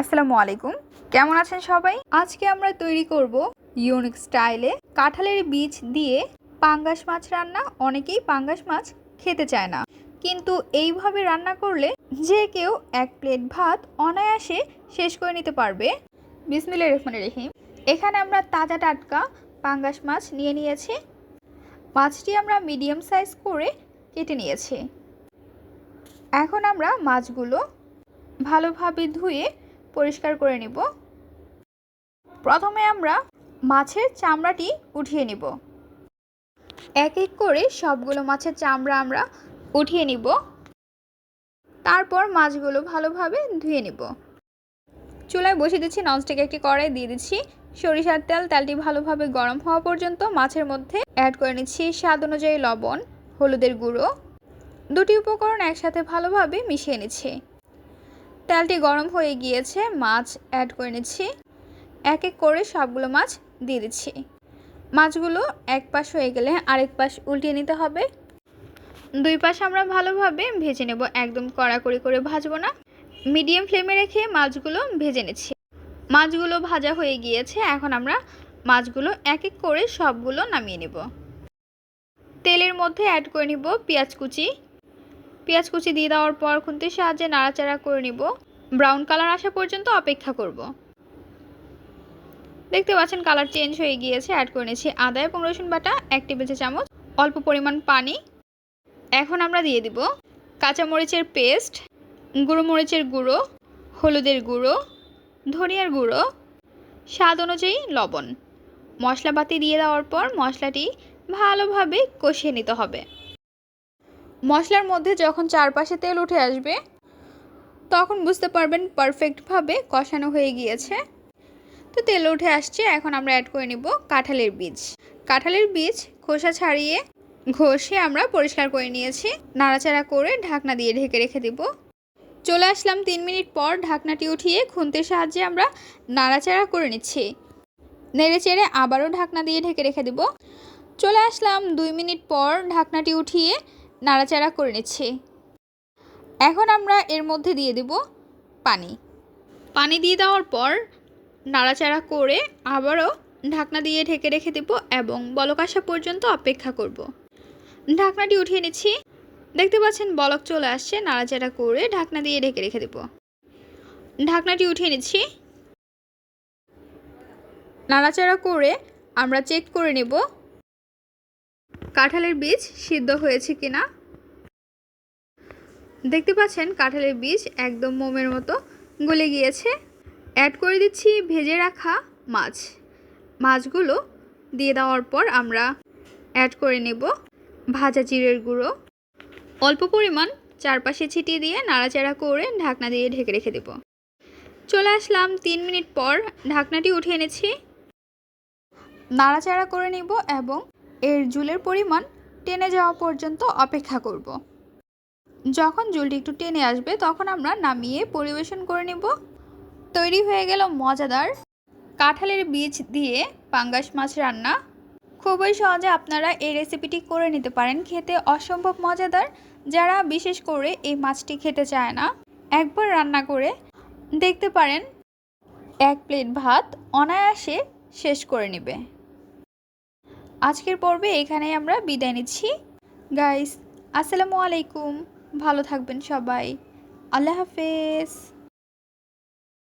আসসালামু আলাইকুম। কেমন আছেন সবাই? আজকে আমরা তৈরি করব ইউনিক স্টাইলে কাঁঠালের বীজ দিয়ে পাঙ্গাস মাছ রান্না। অনেকেই পাঙ্গাস মাছ খেতে চায় না। কিন্তু এইভাবে রান্না করলে যে কেউ এক প্লেট ভাত অনায়াসে শেষ করে নিতে পারবে। বিসমিল্লা রহমান রহিম। এখানে আমরা তাজা টাটকা পাঙ্গাস মাছ নিয়ে নিয়েছি। মাছটি আমরা মিডিয়াম সাইজ করে কেটে নিয়েছি। এখন আমরা মাছগুলো ভালোভাবে ধুয়ে পরিষ্কার করে নিব। প্রথমে আমরা মাছের চামড়াটি উঠিয়ে নিব। এক এক করে সবগুলো মাছের চামড়া আমরা উঠিয়ে নিব। তারপর মাছগুলো ভালোভাবে ধুয়ে নিব। চুলায় বসিয়ে দিচ্ছি ননস্টিক একটি কড়াই, দিয়ে দিচ্ছি সরিষার তেল। তেলটি ভালোভাবে গরম হওয়া পর্যন্ত মাছের মধ্যে অ্যাড করে নিচ্ছি স্বাদ অনুযায়ী লবণ, হলুদের গুঁড়ো। দুটি উপকরণ একসাথে ভালোভাবে মিশিয়ে নিচ্ছি। তেলটি গরম হয়ে গিয়েছে, মাছ অ্যাড করে নিচ্ছি। এক এক করে সবগুলো মাছ দিয়ে দিচ্ছি। মাছগুলো এক পাশ হয়ে গেলে আরেক পাশ উল্টিয়ে নিতে হবে। দুই পাশ আমরা ভালোভাবে ভেজে নেব, একদম কড়াকড়ি করে ভাজবো না। মিডিয়াম ফ্লেমে রেখে মাছগুলো ভেজে নিচ্ছি। মাছগুলো ভাজা হয়ে গিয়েছে, এখন আমরা মাছগুলো এক এক করে সবগুলো নামিয়ে নেব। তেলের মধ্যে অ্যাড করে নিব পেঁয়াজ কুচি। পেঁয়াজ কুচি দিয়ে দেওয়ার পর খুন্তির সাহায্যে নাড়াচাড়া করে নিব। ব্রাউন কালার আসা পর্যন্ত অপেক্ষা করব। দেখতে পাচ্ছেন কালার চেঞ্জ হয়ে গিয়েছে। অ্যাড করে নিয়েছি আদা এবং রসুন বাটা, এক টেবিল চামচ, অল্প পরিমাণ পানি। এখন আমরা দিয়ে দিব কাঁচামরিচের পেস্ট গুঁড়ো মরিচের গুঁড়ো, হলুদের গুঁড়ো, ধনিয়ার গুঁড়ো, স্বাদ অনুযায়ী লবণ। মশলাপাতি দিয়ে দেওয়ার পর মশলাটি ভালোভাবে কষিয়ে নিতে হবে। মশলার মধ্যে যখন চারপাশে তেল উঠে আসবে, তখন বুঝতে পারবেন পারফেক্টভাবে কষানো হয়ে গিয়েছে। তো তেল উঠে আসছে, এখন আমরা অ্যাড করে নিব কাঁঠালের বীজ। কাঁঠালের বীজ খোসা ছাড়িয়ে ঘষে আমরা পরিষ্কার করে নিয়েছি। নাড়াচাড়া করে ঢাকনা দিয়ে ঢেকে রেখে দিব। চলে আসলাম তিন মিনিট পর ঢাকনাটি উঠিয়ে খুন্তির সাহায্যে আমরা নাড়াচাড়া করে নিচ্ছি। নেড়ে চেড়ে আবারও ঢাকনা দিয়ে ঢেকে রেখে দিব। চলে আসলাম দুই মিনিট পর ঢাকনাটি উঠিয়ে নাড়াচাড়া করে নিচ্ছি। এখন আমরা এর মধ্যে দিয়ে দেব পানি। পানি দিয়ে দেওয়ার পর নাড়াচাড়া করে আবারও ঢাকনা দিয়ে ঢেকে রেখে দেব এবং বলক আসা পর্যন্ত অপেক্ষা করব। ঢাকনাটি উঠিয়ে নিচ্ছি। দেখতে পাচ্ছেন বলক চলে আসছে, নাড়াচাড়া করে ঢাকনা দিয়ে ঢেকে রেখে দেব। ঢাকনাটি উঠিয়ে নিচ্ছি। নাড়াচাড়া করে আমরা চেক করে নেব কাঁঠালের বীজ সিদ্ধ হয়েছে কিনা? দেখতে পাচ্ছেন, কাঁঠালের বীজ একদম মোমের মতো গলে গিয়েছে। অ্যাড করে দিচ্ছি ভেজে রাখা মাছ। মাছগুলো দিয়ে দেওয়ার পর আমরা অ্যাড করে নেব ভাজা জিরের গুঁড়ো। অল্প পরিমাণ চারপাশে ছিটিয়ে দিয়ে নাড়াচাড়া করে ঢাকনা দিয়ে ঢেকে রেখে দেব। চলে আসলাম তিন মিনিট পর ঢাকনাটি উঠিয়ে এনেছি। নাড়াচাড়া করে নিব এবং এর জুলের পরিমাণ টেনে যাওয়া পর্যন্ত অপেক্ষা করব। যখন জুলটি একটু টেনে আসবে, তখন আমরা নামিয়ে পরিবেশন করে নেব। তৈরি হয়ে গেল মজাদার কাঁঠালের বীজ দিয়ে পাঙ্গাস মাছ রান্না। খুবই সহজে আপনারা এই রেসিপিটি করে নিতে পারেন। খেতে অসম্ভব মজাদার। যারা বিশেষ করে এই মাছটি খেতে চায় না, একবার রান্না করে দেখতে পারেন। এক প্লেট ভাত অনায়াসে শেষ করে নেবে। আজকের পর্বে এখানে আমরা বিদায় নিচ্ছি। গাইস আসসালামু আলাইকুম। ভালো থাকবেন সবাই। আল্লাহ হাফেজ।